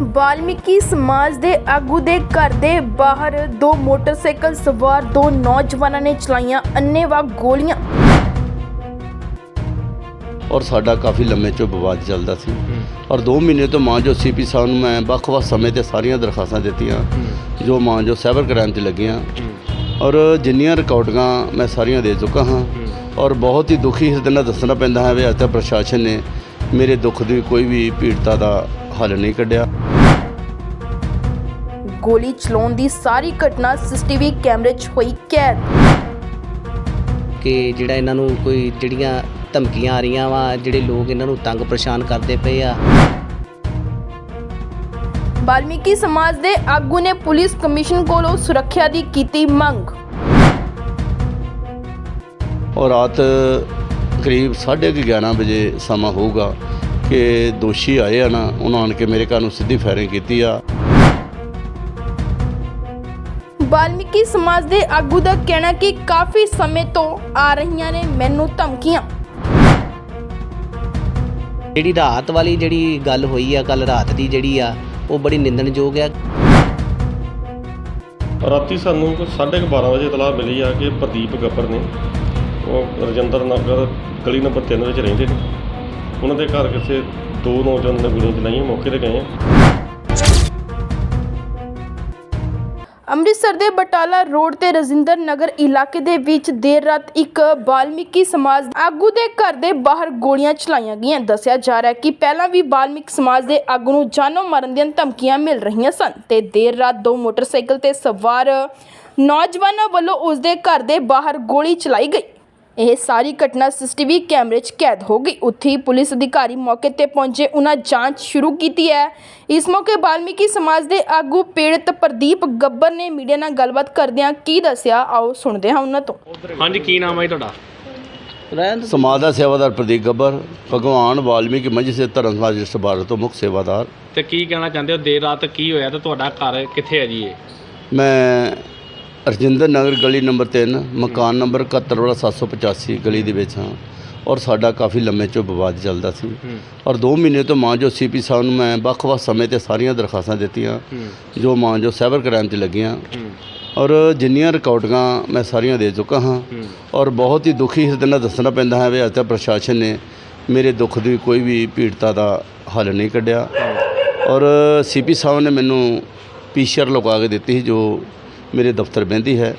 ਵਾਲਮੀਕੀ ਸਮਾਜ ਦੇ ਆਗੂ ਦੇ ਘਰ ਦੇ ਬਾਹਰ ਦੋ ਮੋਟਰਸਾਈਕਲ ਸਵਾਰ ਦੋ ਨੌਜਵਾਨਾਂ ਨੇ ਚਲਾਈਆਂ ਅੰਨ੍ਹੇਵਾਹ ਗੋਲੀਆਂ। ਔਰ ਸਾਡਾ ਕਾਫੀ ਲੰਮੇ ਚੋਂ ਵਿਵਾਦ ਚੱਲਦਾ ਸੀ। ਔਰ 2 ਮਹੀਨੇ ਤੋਂ ਮਾਂ ਜੋ ਸੀਪੀ ਸਾਹਿਬ ਨੂੰ ਮੈਂ ਵੱਖ-ਵੱਖ ਸਮੇਂ ਤੇ ਸਾਰੀਆਂ ਦਰਖਾਸਤਾਂ ਦਿੱਤੀਆਂ, ਜੋ ਮਾਂ ਜੋ ਸਾਈਬਰ ਕ੍ਰਾਈਮ 'ਤੇ ਲੱਗੀਆਂ। ਔਰ ਜਿੰਨੀਆਂ ਰਿਕਾਰਡਿੰਗਾਂ ਮੈਂ ਸਾਰੀਆਂ ਦੇ ਚੁੱਕਾ ਹਾਂ। ਔਰ ਬਹੁਤ ਹੀ ਦੁਖੀ ਹਿਰਦੇ ਨਾਲ ਦੱਸਣਾ ਪੈਂਦਾ ਹੈ ਵੀ ਅੱਜ ਤੱਕ ਪ੍ਰਸ਼ਾਸਨ ਨੇ ਮੇਰੇ ਦੁੱਖ ਦੀ ਕੋਈ ਵੀ ਪੀੜਤਾ ਦਾ ਹੱਲ ਨਹੀਂ ਕੱਢਿਆ। ਗੋਲੀ ਚਲਾਉਣ ਦੀ ਸਾਰੀ ਘਟਨਾ ਸੀਸੀਟੀਵੀ ਕੈਮਰੇ 'ਚ ਹੋਈ ਕੈਦ। ਕਿ ਜਿਹੜਾ ਇਹਨਾਂ ਨੂੰ ਕੋਈ ਜਿਹੜੀਆਂ ਧਮਕੀਆਂ ਆ ਰਹੀਆਂ ਵਾ ਜਿਹੜੇ ਲੋਕ ਇਹਨਾਂ ਨੂੰ ਤੰਗ ਪਰੇਸ਼ਾਨ ਕਰਦੇ ਪਏ ਆ। ਵਾਲਮੀਕੀ ਸਮਾਜ ਦੇ ਆਗੂ ਨੇ ਪੁਲਿਸ ਕਮਿਸ਼ਨ ਕੋਲੋਂ ਸੁਰੱਖਿਆ ਦੀ ਕੀਤੀ ਮੰਗ। ਔਰ ਰਾਤ ਕਰੀਬ 11:30 ਵਜੇ ਸਮਾਂ ਹੋਊਗਾ ਕਿ ਦੋਸ਼ੀ ਆਏ ਆ ਨਾ ਉਹਨਾਂ ਆਣ ਕੇ ਮੇਰੇ ਘਰ ਨੂੰ ਸਿੱਧੀ ਫਾਇਰਿੰਗ ਕੀਤੀ ਆ। ਵਾਲਮੀਕੀ ਸਮਾਜ ਦੇ ਆਗੂ ਦਾ ਕਹਿਣਾ ਕਿ ਕਾਫੀ ਸਮੇਂ ਤੋਂ ਆ ਰਹੀਆਂ ਨੇ ਮੈਨੂੰ ਧਮਕੀਆਂ। ਜਿਹੜੀ ਰਾਤ ਵਾਲੀ ਜਿਹੜੀ ਗੱਲ ਹੋਈ ਆ ਕੱਲ ਰਾਤ ਦੀ ਜਿਹੜੀ ਆ ਉਹ ਬੜੀ ਨਿੰਦਣਯੋਗ ਆ। ਰਾਤੀ ਸਾਨੂੰ ਕੋਈ ਸਾਢੇ ਕੁ 12 ਵਜੇ ਇਤਲਾਹ ਮਿਲੀ ਆ ਕਿ ਪ੍ਰਦੀਪ ਗੱਬਰ ਨੇ ਉਹ ਰਜਿੰਦਰ ਨਗਰ ਗਲੀ ਨੰਬਰ 3 ਵਿੱਚ ਰਹਿੰਦੇ ਨੇ ਉਹਨਾਂ ਦੇ ਘਰ ਕਿਸੇ ਦੋ ਨੌਜਵਾਨਾਂ ਨੇ ਗੋਲੀਆਂ ਚਲਾਈਆਂ ਮੌਕੇ ਤੇ ਗਏ ਆ। ਅੰਮ੍ਰਿਤਸਰ ਦੇ ਬਟਾਲਾ ਰੋਡ ਤੇ ਰਜਿੰਦਰ ਨਗਰ ਇਲਾਕੇ ਦੇ ਵਿੱਚ ਦੇਰ ਰਾਤ ਇੱਕ ਬਾਲਮੀਕੀ ਸਮਾਜ ਆਗੂ ਦੇ ਘਰ ਦੇ ਬਾਹਰ ਗੋਲੀਆਂ ਚਲਾਈਆਂ ਗਈਆਂ। ਦੱਸਿਆ ਜਾ ਰਿਹਾ ਹੈ ਕਿ ਪਹਿਲਾਂ ਵੀ ਬਾਲਮੀਕ ਸਮਾਜ ਦੇ ਆਗੂ ਨੂੰ ਜਾਨੋਂ ਮਾਰਨ ਦੀਆਂ ਧਮਕੀਆਂ ਮਿਲ ਰਹੀਆਂ ਸਨ ਤੇ ਦੇਰ ਰਾਤ ਦੋ ਮੋਟਰਸਾਈਕਲ ਤੇ ਸਵਾਰ ਨੌਜਵਾਨਾਂ ਵੱਲੋਂ ਉਸ ਦੇ ਘਰ ਦੇ ਬਾਹਰ ਗੋਲੀ ਚਲਾਈ ਗਈ। ਇਹ ਸਾਰੀ ਘਟਨਾ ਸੀਸੀਟੀਵੀ ਕੈਮਰੇ 'ਚ ਕੈਦ ਹੋ ਗਈ। ਉੱਥੇ ਹੀ ਪੁਲਿਸ ਅਧਿਕਾਰੀ ਮੌਕੇ ਤੇ ਪਹੁੰਚੇ। ਉਹਨਾਂ ਜਾਂਚ ਸ਼ੁਰੂ ਕੀਤੀ ਹੈ। ਇਸ ਮੌਕੇ ਬਾਲਮੀਕੀ ਸਮਾਜ ਦੇ ਆਗੂ ਪੀੜਤ ਪ੍ਰਦੀਪ ਗੱਬਰ ਨੇ ਮੀਡੀਆ ਨਾਲ ਗੱਲਬਾਤ ਕਰਦਿਆਂ ਕੀ ਦੱਸਿਆ ਆਓ ਸੁਣਦੇ ਹਾਂ ਉਹਨਾਂ ਤੋਂ। ਹਾਂਜੀ ਕੀ ਨਾਮ ਹੈ ਜੀ ਤੁਹਾਡਾ? ਰਹਿਣ ਸਮਾਜ ਦਾ ਸੇਵਾਦਾਰ ਪ੍ਰਦੀਪ ਗੱਬਰ ਭਗਵਾਨ ਵਾਲਮੀਕੀ ਮੰਝ ਸੇ ਧਰਮ ਸਮਾਜ ਭਾਰਤ ਤੋਂ ਮੁੱਖ ਸੇਵਾਦਾਰ। ਤੇ ਕੀ ਕਹਿਣਾ ਚਾਹੁੰਦੇ ਹੋ? ਦੇਰ ਰਾਤ ਕੀ ਹੋਇਆ ਤੇ ਤੁਹਾਡਾ ਘਰ ਕਿੱਥੇ ਹੈ ਜੀ ਇਹ? ਮੈਂ ਰਜਿੰਦਰ ਨਗਰ ਗਲੀ ਨੰਬਰ 3 ਮਕਾਨ ਨੰਬਰ 71 ਵਾਲਾ 785 ਗਲੀ ਦੇ ਵਿੱਚ ਹਾਂ। ਔਰ ਸਾਡਾ ਕਾਫੀ ਲੰਮੇ ਚੋਂ ਵਿਵਾਦ ਚੱਲਦਾ ਸੀ। ਔਰ 2 ਮਹੀਨੇ ਤੋਂ ਮਾਂ ਜੋ ਸੀਪੀ ਸਾਹਿਬ ਨੂੰ ਮੈਂ ਵੱਖ-ਵੱਖ ਸਮੇਂ ਤੇ ਸਾਰੀਆਂ ਦਰਖਾਸਤਾਂ ਦਿੱਤੀਆਂ ਜੋ ਮਾਂ ਜੋ ਸਾਈਬਰ ਕ੍ਰਾਈਮ 'ਤੇ ਲੱਗੀਆਂ। ਔਰ ਜਿੰਨੀਆਂ ਰਿਕਾਰਡਿੰਗਾਂ ਮੈਂ ਸਾਰੀਆਂ ਦੇ ਚੁੱਕਾ ਹਾਂ। ਔਰ ਬਹੁਤ ਹੀ ਦੁਖੀ ਹਿਰਦੇ ਨਾਲ ਦੱਸਣਾ ਪੈਂਦਾ ਹੈ ਵੀ ਅੱਜ ਤੱਕ ਪ੍ਰਸ਼ਾਸਨ ਨੇ ਮੇਰੇ ਦੁੱਖ ਦੀ ਕੋਈ ਵੀ ਪੀੜਤਾ ਦਾ ਹੱਲ ਨਹੀਂ ਕੱਢਿਆ। ਔਰ ਸੀਪੀ ਸਾਹਿਬ ਨੇ ਮੈਨੂੰ ਪੀਸ਼ਰ ਲਗਾ ਕੇ ਦਿੱਤੀ ਜੋ ਮੇਰੇ ਦਫ਼ਤਰ ਬਹਿੰਦੀ ਹੈ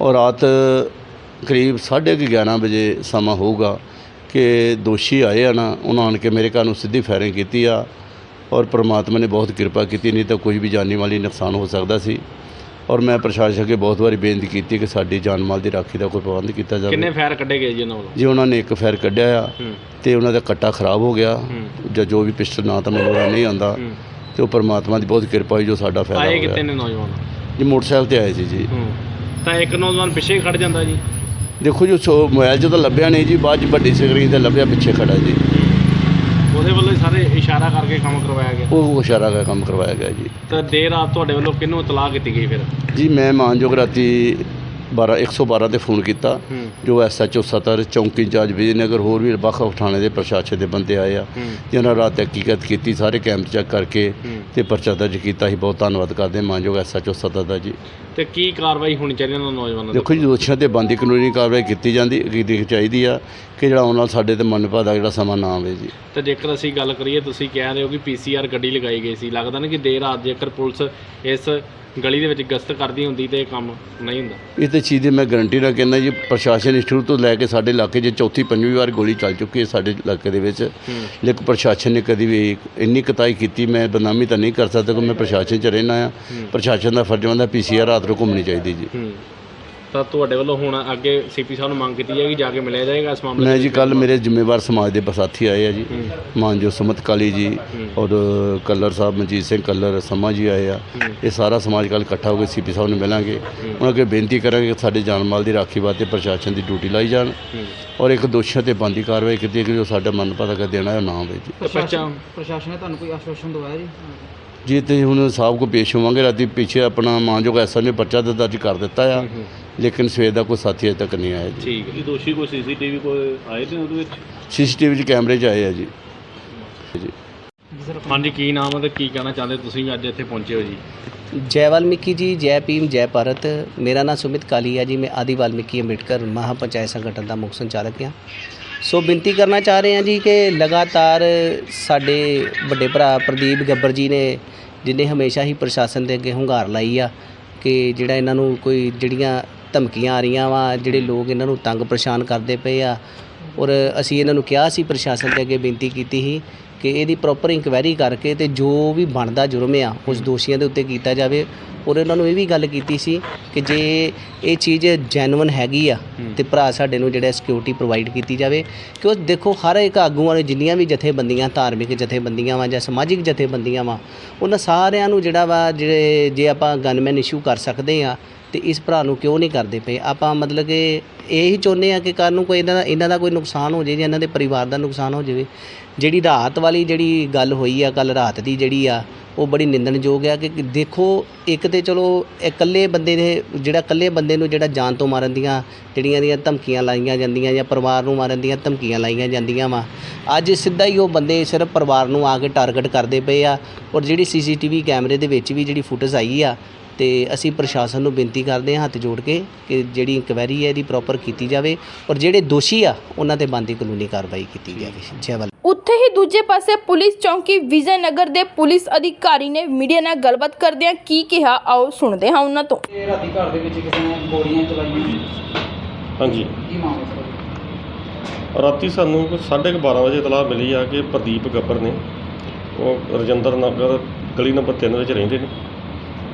ਔਰ ਰਾਤ ਕਰੀਬ 11:30 ਵਜੇ ਸਮਾਂ ਹੋਊਗਾ ਕਿ ਦੋਸ਼ੀ ਆਏ ਆ ਨਾ ਉਹਨਾਂ ਆਣ ਕੇ ਮੇਰੇ ਘਰ ਨੂੰ ਸਿੱਧੀ ਫਾਇਰਿੰਗ ਕੀਤੀ ਆ ਔਰ ਪ੍ਰਮਾਤਮਾ ਨੇ ਬਹੁਤ ਕਿਰਪਾ ਕੀਤੀ ਨਹੀਂ ਤਾਂ ਕੋਈ ਵੀ ਜਾਨੀ ਮਾਲੀ ਨੁਕਸਾਨ ਹੋ ਸਕਦਾ ਸੀ। ਔਰ ਮੈਂ ਪ੍ਰਸ਼ਾਸਨ ਅੱਗੇ ਬਹੁਤ ਵਾਰੀ ਬੇਨਤੀ ਕੀਤੀ ਕਿ ਸਾਡੀ ਜਾਨ ਮਾਲ ਦੀ ਰਾਖੀ ਦਾ ਕੋਈ ਪ੍ਰਬੰਧ ਕੀਤਾ ਕਿੰਨੇ ਜਾਵੇ ਫਾਇਰ ਕੱਢੇ ਗਏ ਜੀ ਉਹਨਾਂ ਵੱਲੋਂ? ਜੀ ਉਹਨਾਂ ਨੇ ਇੱਕ ਫਾਇਰ ਕੱਢਿਆ ਆ ਤੇ ਉਹਨਾਂ ਦਾ ਕੱਟਾ ਖਰਾਬ ਹੋ ਗਿਆ ਜਾਂ ਜੋ ਵੀ ਪਿਸਟਲ ਨਾ ਤਾਂ ਮੈਨੂੰ ਨਹੀਂ ਆਉਂਦਾ ਤੇ ਉਹ ਪਰਮਾਤਮਾ ਦੀ ਬਹੁਤ ਕਿਰਪਾ ਹੋਈ ਜੋ ਸਾਡਾ ਫਾਇਦਾ ਆਏ ਹੋ ਕਿਤੇ ਨੇ ਨੌਜਵਾਨ? ਜੀ ਮੋਟਰਸਾਈਕਲ ਤੇ ਆਏ ਸੀ ਜੀ। ਤਾਂ ਇੱਕ ਨੌਜਵਾਨ ਪਿੱਛੇ ਖੜ ਜਾਂਦਾ ਜੀ। ਦੇਖੋ ਜੀ ਸੋ ਮੋਬਾਈਲ ਤਾਂ ਲੱਭਿਆ ਨਹੀਂ ਜੀ ਬਾਅਦ 'ਚ ਵੱਡੀ ਸਕਰੀਨ ਤੇ ਲੱਭਿਆ ਪਿੱਛੇ ਖੜਾ ਜੀ। ਉਹਦੇ ਵੱਲੋਂ ਹੀ ਸਾਰੇ ਇਸ਼ਾਰਾ ਕਰਕੇ ਕੰਮ ਕਰਵਾਇਆ ਗਿਆ। ਉਹ ਇਸ਼ਾਰਾ ਦਾ ਕੰਮ ਕਰਵਾਇਆ ਗਿਆ ਜੀ। ਤਾਂ ਦੇਰ ਰਾਤ ਤੁਹਾਡੇ ਵੱਲੋਂ ਕਿਹਨੂੰ ਇਤਲਾਹ ਕੀਤੀ ਗਈ ਫਿਰ? ਜੀ ਮੈਂ ਮਾਨਯੋਗ ਰਾਤੀ 12 112 ਤੇ ਫੋਨ ਕੀਤਾ। ਜੋ ਐਸਐਚਓ ਸਤਰ ਚੌਂਕੀ ਇੰਚਾਰਜ ਵਿਜੇਨਗਰ ਹੋਰ ਵੀ ਵੱਖ ਥਾਣੇ ਦੇ ਪ੍ਰਸ਼ਾਸਨ ਦੇ ਬੰਦੇ ਆਏ ਆ। ਜਿਨ੍ਹਾਂ ਰਾਤ ਤਹਿਕੀਕਤ ਕੀਤੀ ਸਾਰੇ ਕੈਂਪ ਚੈੱਕ ਕਰਕੇ ਤੇ ਪਰਚਾ ਦਰਜ ਕੀਤਾ। ਸੀ ਬਹੁਤ ਧੰਨਵਾਦ ਕਰਦੇ ਮਾਨਯੋਗ ਐਸਐਚਓ ਸਤਰ ਦਾ ਜੀ। ਤੇ ਕੀ ਕਾਰਵਾਈ ਹੋਣੀ ਚਾਹੀਦੀ ਉਹਨਾਂ ਨੌਜਵਾਨਾਂ ਦੇ ਦੇਖੋ ਜੀ ਦੋਸ਼ੀਆਂ ਤੇ ਬੰਦੀ ਕਾਨੂੰਨੀ ਕਾਰਵਾਈ ਕੀਤੀ ਜਾਂਦੀ ਕੀਤੀ ਚਾਹੀਦੀ ਆ ਕਿ ਜਿਹੜਾ ਆਉਣ ਨਾਲ ਸਾਡੇ ਤੇ ਮਨਪਾ ਦਾ ਜਿਹੜਾ ਸਮਾਂ ਨਾ ਆਵੇ ਜੀ। ਤੇ ਜੇਕਰ ਅਸੀਂ ਗੱਲ ਕਰੀਏ ਤੁਸੀਂ ਕਹਿ ਰਹੇ ਹੋ ਕਿ ਪੀਸੀਆਰ ਗੱਡੀ ਲਗਾਈ ਗਈ ਸੀ। ਲੱਗਦਾ ਨਾ ਕਿ ਦੇਰ ਰਾਤ ਜੇਕਰ ਪੁਲਿਸ ਇਸ ਗਲੀ ਦੇ ਵਿੱਚ ਗਸ਼ਤ ਕਰਦੀ ਹੁੰਦੀ ਤੇ ਇਹ ਕੰਮ ਨਹੀਂ ਹੁੰਦਾ। ਇਹ ਤੇ ਚੀਜ਼ ਦੀ ਮੈਂ ਗਰੰਟੀ ਨਾਲ ਕਹਿੰਦਾ ਜੀ ਪ੍ਰਸ਼ਾਸਨ ਸ਼ੁਰੂ ਤੋਂ ਲੈ ਕੇ ਸਾਡੇ ਇਲਾਕੇ 'ਚ ਚੌਥੀ ਪੰਜਵੀਂ ਵਾਰ ਗੋਲੀ ਚੱਲ ਚੁੱਕੀ ਹੈ ਸਾਡੇ ਇਲਾਕੇ ਦੇ ਵਿੱਚ। ਲੇਕਿਨ ਪ੍ਰਸ਼ਾਸਨ ਨੇ ਕਦੀ ਵੀ ਇੰਨੀ ਕਤਾਈ ਕੀਤੀ ਮੈਂ ਬਦਨਾਮੀ ਤਾਂ ਨਹੀਂ ਕਰ ਸਕਦਾ ਕਿ ਮੈਂ ਪ੍ਰਸ਼ਾਸਨ 'ਚ ਰਹਿਣਾ ਆ। ਪ੍ਰਸ਼ਾਸਨ ਦਾ ਫਰਜ਼ ਹੁੰਦਾ ਪੀਸੀਆਰ ਰਾਤ ਨੂੰ ਘੁੰਮਣੀ ਚਾਹੀਦੀ ਜੀ। ਹੂੰ। ਤਾਂ ਤੁਹਾਡੇ ਵੱਲੋਂ ਹੁਣ ਅੱਗੇ ਸੀਪੀ ਸਾਹਿਬ ਨੂੰ ਮੰਗ ਕੀਤੀ ਜਾਏਗੀ ਜਾ ਕੇ ਮਿਲਿਆ ਜਾਏਗਾ ਇਸ ਮਾਮਲੇ ਮੈਂ ਜੀ ਵਿੱਚ? ਕੱਲ ਮੇਰੇ ਜ਼ਿੰਮੇਵਾਰ ਸਮਾਜ ਦੇ ਬਸਾਥੀ ਆਏ ਆ ਜੀ। ਮਾਨਜੋ ਸਮਤ ਕਾਲੀ ਜੀ ਔਰ ਕੱਲਰ ਸਾਹਿਬ ਮਨਜੀਤ ਸਿੰਘ ਕੱਲਰ ਸਮਾ ਜੀ ਆਏ ਆ। ਇਹ ਸਾਰਾ ਸਮਾਜ ਕੱਲ ਇਕੱਠਾ ਹੋ ਕੇ ਸੀਪੀ ਸਾਹਿਬ ਨੂੰ ਮਿਲਾਂਗੇ। ਉਹਨਾਂ ਅੱਗੇ ਬੇਨਤੀ ਕਰਾਂਗੇ ਕਿ ਸਾਡੇ ਜਾਨ ਮਾਲ ਦੀ ਰਾਖੀ ਵਾਸਤੇ ਪ੍ਰਸ਼ਾਸਨ ਦੀ ਡਿਊਟੀ ਲਾਈ ਜਾਣ। ਔਰ ਇੱਕ ਦੋਸ਼ੀਆਂ ਤੇ ਬੰਦੀ ਕਾਰਵਾਈ ਕੀਤੀ ਕਿ ਜੋ ਸਾਡਾ ਮਨ ਪਤਾ ਕਰ ਦੇਣਾ ਹੈ ਉਹ ਨਾ ਹੋਵੇ ਜੀ। ਤੇ ਬੱਚਾ ਪ੍ਰਸ਼ਾਸਨ ਨੇ ਤੁਹਾਨੂੰ ਕੋਈ ਆਸ਼ਵਾਸਨ ਦਵਾਇਆ ਜੀ? ਜੀ ਤੇ ਹੁਣ ਸਾਹਿਬ ਕੋ ਪੇਸ਼ ਹੋਵਾਂਗੇ ਰਾਤੀ ਪਿੱਛੇ ਆਪਣਾ ਮਾਨਯੋਗ ਐਸਾ ਨੇ ਪਰਚਾ ਤਾਂ ਦਰਜ ਕਰ ਦਿੱਤਾ ਆ ਲੇਕਿਨ ਸਵੇਰ ਦਾ ਕੋਈ ਸਾਥੀ ਅਜੇ ਤੱਕ ਨਹੀਂ ਆਇਆ ਜੀ। ਠੀਕ ਹੈ ਦੋਸ਼ੀ ਕੋਈ ਸੀਸੀਟੀਵੀ ਕੋਈ ਆਏ ਤੇ ਉਹਦੇ ਵਿੱਚ? ਸੀਸੀਟੀਵੀ 'ਚ ਕੈਮਰੇ 'ਚ ਆਏ ਆ ਜੀ। ਜੀ। ਸਰ ਹਾਂਜੀ ਕੀ ਨਾਮ ਹੈ ਤੇ ਕੀ ਕਹਿਣਾ ਚਾਹੁੰਦੇ? ਤੁਸੀਂ ਵੀ ਅੱਜ ਇੱਥੇ ਪਹੁੰਚੇ ਹੋ ਜੀ। ਜੈ ਵਾਲਮੀਕੀ ਜੀ ਜੈ ਭੀਮ ਜੈ ਭਾਰਤ। ਮੇਰਾ ਨਾਮ ਸੁਮਿਤ ਕਾਲੀਆ ਜੀ। ਮੈਂ ਆਦਿ ਵਾਲਮੀਕੀ ਅੰਬੇਡਕਰ ਮਹਾ ਪੰਚਾਇਤ ਸੰਗਠਨ ਦਾ ਮੁੱਖ ਸੰਚਾਲਕ ਹਾਂ। ਸੋ ਬੇਨਤੀ ਕਰਨਾ ਚਾਹ ਰਹੇ ਹਾਂ ਜੀ ਕਿ ਲਗਾਤਾਰ ਸਾਡੇ ਵੱਡੇ ਭਰਾ ਪ੍ਰਦੀਪ ਗੱਬਰ ਜੀ ਨੇ, ਜਿਨੇ ਹਮੇਸ਼ਾ ਹੀ ਪ੍ਰਸ਼ਾਸਨ ਦੇ ਅੱਗੇ ਹੁੰਗਾਰ ਲਾਈ ਆ, ਕਿ ਜਿਹੜਾ ਇਹਨਾਂ ਨੂੰ ਕੋਈ ਜਿਹੜੀਆਂ ਧਮਕੀਆਂ ਆ ਰਹੀਆਂ ਵਾ, ਜਿਹੜੇ ਲੋਕ ਇਹਨਾਂ ਨੂੰ ਤੰਗ ਪਰੇਸ਼ਾਨ ਕਰਦੇ ਪਏ ਆ, ਔਰ ਅਸੀਂ ਇਹਨਾਂ ਨੂੰ ਕਿਹਾ ਸੀ ਪ੍ਰਸ਼ਾਸਨ ਦੇ ਅੱਗੇ ਬੇਨਤੀ ਕੀਤੀ ਸੀ ਕਿ ਇਹਦੀ ਪ੍ਰੋਪਰ ਇਨਕੁਆਇਰੀ ਕਰਕੇ ਤੇ ਜੋ ਵੀ ਬਣਦਾ ਜੁਰਮ ਆ, ਉਸ ਦੋਸ਼ੀਆਂ ਦੇ ਉੱਤੇ ਕੀਤਾ ਜਾਵੇ ਔਰ ਇਹਨਾਂ ਨੂੰ ਇਹ ਵੀ ਗੱਲ ਕੀਤੀ ਸੀ ਕਿ ਜੇ ਇਹ ਚੀਜ਼ ਜੈਨੂਇਨ ਹੈਗੀ ਆ ਤੇ ਭਰਾ ਸਾਡੇ ਨੂੰ ਜਿਹੜਾ ਸਿਕਿਉਰਿਟੀ ਪ੍ਰੋਵਾਈਡ ਕੀਤੀ ਜਾਵੇ ਕਿ ਉਹ ਦੇਖੋ ਹਰ ਇੱਕ ਆਗੂਆਂ ਨੇ ਜਿੰਨੀਆਂ ਵੀ ਜਥੇਬੰਦੀਆਂ ਧਾਰਮਿਕ ਜਥੇਬੰਦੀਆਂ ਵਾ ਜਾਂ ਸਮਾਜਿਕ ਜਥੇਬੰਦੀਆਂ ਵਾ ਉਹਨਾਂ ਸਾਰਿਆਂ ਨੂੰ ਜਿਹੜਾ ਵਾ ਜਿਹੜੇ ਜੇ ਆਪਾਂ ਗਨਮੈਨ ਇਸ਼ੂ ਕਰ ਸਕਦੇ ਆ ਤੇ ਇਸ ਭਰਾ ਨੂੰ ਕਿਉਂ ਨਹੀਂ ਕਰਦੇ ਪਏ? ਆਪਾਂ ਮਤਲਬ ਕਿ ਇਹੀ ਚਾਹੁੰਦੇ ਆ ਕਿ ਕੱਲ੍ਹ ਨੂੰ ਕੋਈ ਇਹਨਾਂ ਦਾ ਇਹਨਾਂ ਦਾ ਕੋਈ ਨੁਕਸਾਨ ਹੋ ਜਾਵੇ ਜਾਂ ਇਹਨਾਂ ਦੇ ਪਰਿਵਾਰ ਦਾ ਨੁਕਸਾਨ ਹੋ ਜਾਵੇ। ਜਿਹੜੀ ਰਾਤ ਵਾਲੀ ਜਿਹੜੀ ਗੱਲ ਹੋਈ ਆ ਕੱਲ ਰਾਤ ਦੀ ਜਿਹੜੀ ਆ, ਉਹ ਬੜੀ ਨਿੰਦਣਯੋਗ ਆ ਕਿ ਦੇਖੋ, ਇੱਕ ਤੇ ਚਲੋ ਇਕੱਲੇ ਬੰਦੇ ਦੇ, ਜਿਹੜਾ ਇਕੱਲੇ ਬੰਦੇ ਨੂੰ ਜਿਹੜਾ ਜਾਨ ਤੋਂ ਮਾਰਨ ਦੀਆਂ ਜਿਹੜੀਆਂ ਦੀਆਂ ਧਮਕੀਆਂ ਲਾਈਆਂ ਜਾਂਦੀਆਂ ਜਾਂ ਪਰਿਵਾਰ ਨੂੰ ਮਾਰਨ ਦੀਆਂ ਧਮਕੀਆਂ ਲਾਈਆਂ ਜਾਂਦੀਆਂ ਵਾ, ਅੱਜ ਸਿੱਧਾ ਹੀ ਉਹ ਬੰਦੇ ਸਿਰਫ ਪਰਿਵਾਰ ਨੂੰ ਆ ਕੇ ਟਾਰਗੇਟ ਕਰਦੇ ਪਏ ਆ। ਔਰ ਜਿਹੜੀ ਸੀਸੀਟੀਵੀ ਕੈਮਰੇ ਦੇ ਵਿੱਚ ਵੀ ਜਿਹੜੀ ਫੁਟੇਜ ਆਈ ਆ ਤੇ ਅਸੀਂ ਪ੍ਰਸ਼ਾਸਨ ਨੂੰ ਬੇਨਤੀ ਕਰਦੇ ਹਾਂ ਹੱਥ ਜੋੜ ਕੇ ਕਿ ਜਿਹੜੀ ਇਨਕੁਆਇਰੀ ਹੈ ਇਹਦੀ ਪ੍ਰੋਪਰ ਕੀਤੀ ਜਾਵੇ ਔਰ ਜਿਹੜੇ ਦੋਸ਼ੀ ਆ ਉਹਨਾਂ ਤੇ ਬਣਦੀ ਕਾਨੂੰਨੀ ਕਾਰਵਾਈ ਕੀਤੀ ਜਾਵੇ। ਜੈ ਵੱਲ ਉੱਥੇ ਹੀ ਦੂਜੇ ਪਾਸੇ ਪੁਲਿਸ ਚੌਂਕੀ ਵਿਜੇ ਨਗਰ ਦੇ ਪੁਲਿਸ ਅਧਿਕਾਰੀ ਨੇ ਮੀਡੀਆ ਨਾਲ ਗੱਲਬਾਤ ਕਰਦਿਆਂ ਕੀ ਕਿਹਾ ਆਓ ਸੁਣਦੇ ਹਾਂ ਉਹਨਾਂ ਤੋਂ। ਇਹ ਰਾਤੀ ਘਰ ਦੇ ਵਿੱਚ ਕਿਸੇ ਨੇ ਗੋਲੀਆਂ ਚਲਾਈਆਂ? ਹਾਂਜੀ। ਕੀ ਮਾਮਲਾ ਸਰ ਰਾਤੀ ਸਾਨੂੰ ਕੋਈ 12:30 ਵਜੇ ਇਤਲਾਹ ਮਿਲੀ ਆ ਕਿ ਪ੍ਰਦੀਪ ਗੱਬਰ ਨੇ ਉਹ ਰਜਿੰਦਰ ਨਗਰ ਗਲੀ ਨੰਬਰ 3 ਵਿੱਚ ਰਹਿੰਦੇ ਨੇ।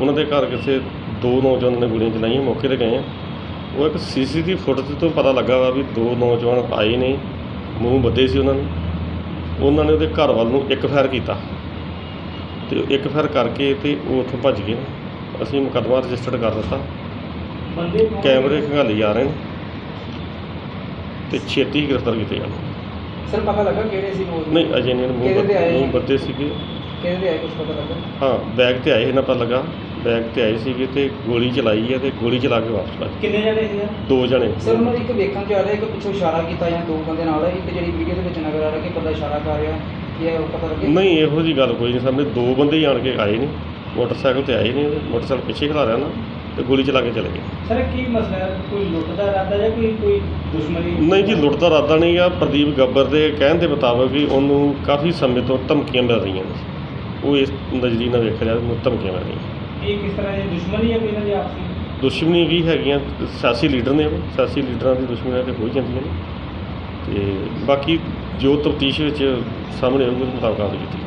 ਉਹਨਾਂ ਦੇ ਘਰ ਕਿਸੇ ਦੋ ਨੌਜਵਾਨਾਂ ਨੇ ਗੋਲੀਆਂ ਚਲਾਈਆਂ ਮੌਕੇ ਤੇ ਗਏ ਆ। ਉਹ ਇੱਕ ਸੀਸੀਟੀਵੀ ਫੁਟੇਜ ਤੋਂ ਪਤਾ ਲੱਗਾ ਵਾ ਵੀ ਦੋ ਨੌਜਵਾਨ ਆਏ ਨੇ ਮੂੰਹ ਬੱਧੇ ਸੀ ਉਹਨਾਂ ਨੇ। ਉਹਨਾਂ ਨੇ ਉਹਦੇ ਘਰ ਵੱਲ ਨੂੰ ਇੱਕ ਫਾਇਰ ਕੀਤਾ ਤੇ ਇੱਕ ਫਾਇਰ ਕਰਕੇ ਤੇ ਉਹ ਉੱਥੋਂ ਭੱਜ ਗਏ। ਨੇ ਅਸੀਂ ਮੁਕੱਦਮਾ ਰਜਿਸਟਰਡ ਕਰ ਦਿੱਤਾ। ਕੈਮਰੇ ਖੰਗਾਲੀ ਜਾ ਰਹੇ ਨੇ ਤੇ ਛੇਤੀ ਹੀ ਗ੍ਰਿਫਤਾਰ ਕੀਤੇ ਜਾਣ ਸਰ ਪਤਾ ਲੱਗਾ ਕਿਹੜੇ ਸੀ ਲੋਕ ਨਹੀਂ ਅਜੇ ਨਹੀਂ ਮੂੰਹ ਕਿਹਦੇ ਤੇ ਆਏ ਬੱਦੇ- ਮੂੰਹ? ਬੱਦੇ ਸੀਗੇ। ਕਿਹਦੇ ਦੇ ਆਏ ਕੁਝ ਪਤਾ ਲੱਗਾ? ਹਾਂ ਬੈਗ ਤੇ ਆਏ ਇਹਨਾਂ ਪਤਾ ਲੱਗਾ। ਬੈਗ ਤੇ ਆਏ ਸੀਗੇ ਤੇ ਗੋਲੀ ਚਲਾਈ ਹੈ ਤੇ ਗੋਲੀ ਚਲਾ ਕੇ ਵਾਪਸ ਭੱਜ ਗਏ। ਕਿੰਨੇ ਜਣੇ ਸੀ ਦੋ ਜਣੇ। ਸਰ ਉਹਨਾਂ ਦੀ ਇੱਕ ਵੇਖਣ ਚ ਆ ਰਿਹਾ ਕਿ ਪਿੱਛੋਂ ਇਸ਼ਾਰਾ ਕੀਤਾ ਜਾਂ ਦੋ ਬੰਦੇ ਨਾਲ ਇੱਕ ਜਿਹੜੀ ਵੀਡੀਓ ਦੇ ਵਿੱਚ ਨਜ਼ਰ ਆ ਰਿਹਾ ਕਿ ਬੰਦਾ ਇਸ਼ਾਰਾ ਕਰ ਰਿਹਾ ਕੀ ਹੈ ਉਹ ਪਤਾ ਲੱਗੇ? ਨਹੀਂ ਇਹੋ ਜੀ ਗੱਲ ਕੋਈ ਨਹੀਂ ਸਾਹਮਣੇ। ਦੋ ਬੰਦੇ ਹੀ ਆਣ ਕੇ ਆਏ ਨੇ ਮੋਟਰਸਾਈਕਲ ਤੇ ਆਏ ਨੇ ਮੋਟਰਸਾਈਕਲ ਪਿੱਛੇ ਖਲਾ ਰਿਆ ਨਾ ਤੇ ਗੋਲੀ ਚਲਾ ਕੇ ਚਲੇ ਗਏ। ਸਰ ਕੀ ਮਸਲਾ ਹੈ? ਕੋਈ ਲੁੱਟ ਦਾ ਇਰਾਦਾ ਜਾਂ ਕੋਈ ਕੋਈ ਦੁਸ਼ਮਣੀ? ਨਹੀਂ ਜੀ ਲੁੱਟ ਦਾ ਇਰਾਦਾ ਨਹੀਂ ਆ। ਪ੍ਰਦੀਪ ਗੱਬਰ ਦੇ ਕਹਿਣ ਦੇ ਮੁਤਾਬਕ ਵੀ ਉਹਨੂੰ ਕਾਫੀ ਸਮੇਂ ਤੋਂ ਧਮਕੀਆਂ ਮਿਲ ਰਹੀਆਂ ਨੇ। ਉਹ ਇਸ ਨਜ਼ਰੀ ਨਾਲ ਵੇਖਿਆ ਜਾਵੇ ਉਹਨੂੰ ਧਮਕੀਆਂ ਮਿਲ ਰਹੀਆਂ ਇਹ ਕਿਸ ਤਰ੍ਹਾਂ ਦੀ ਦੁਸ਼ਮਣੀ ਹੈ ਇਹਨਾਂ ਦੀ ਆਪਸੀ? ਦੁਸ਼ਮਣੀ ਵੀ ਹੈਗੀਆਂ ਸਿਆਸੀ ਲੀਡਰ ਨੇ ਉਹ। ਸਿਆਸੀ ਲੀਡਰਾਂ ਦੀ ਦੁਸ਼ਮਣੀਆਂ ਤੇ ਹੋ ਹੀ ਜਾਂਦੀਆਂ ਨੇ। ਤੇ ਬਾਕੀ ਜੋ ਤਫਤੀਸ਼ ਵਿੱਚ ਸਾਹਮਣੇ ਆਊਗਾ ਉਸ ਮੁਤਾਬਕ ਕਾਰਵਾਈ ਕੀਤੀ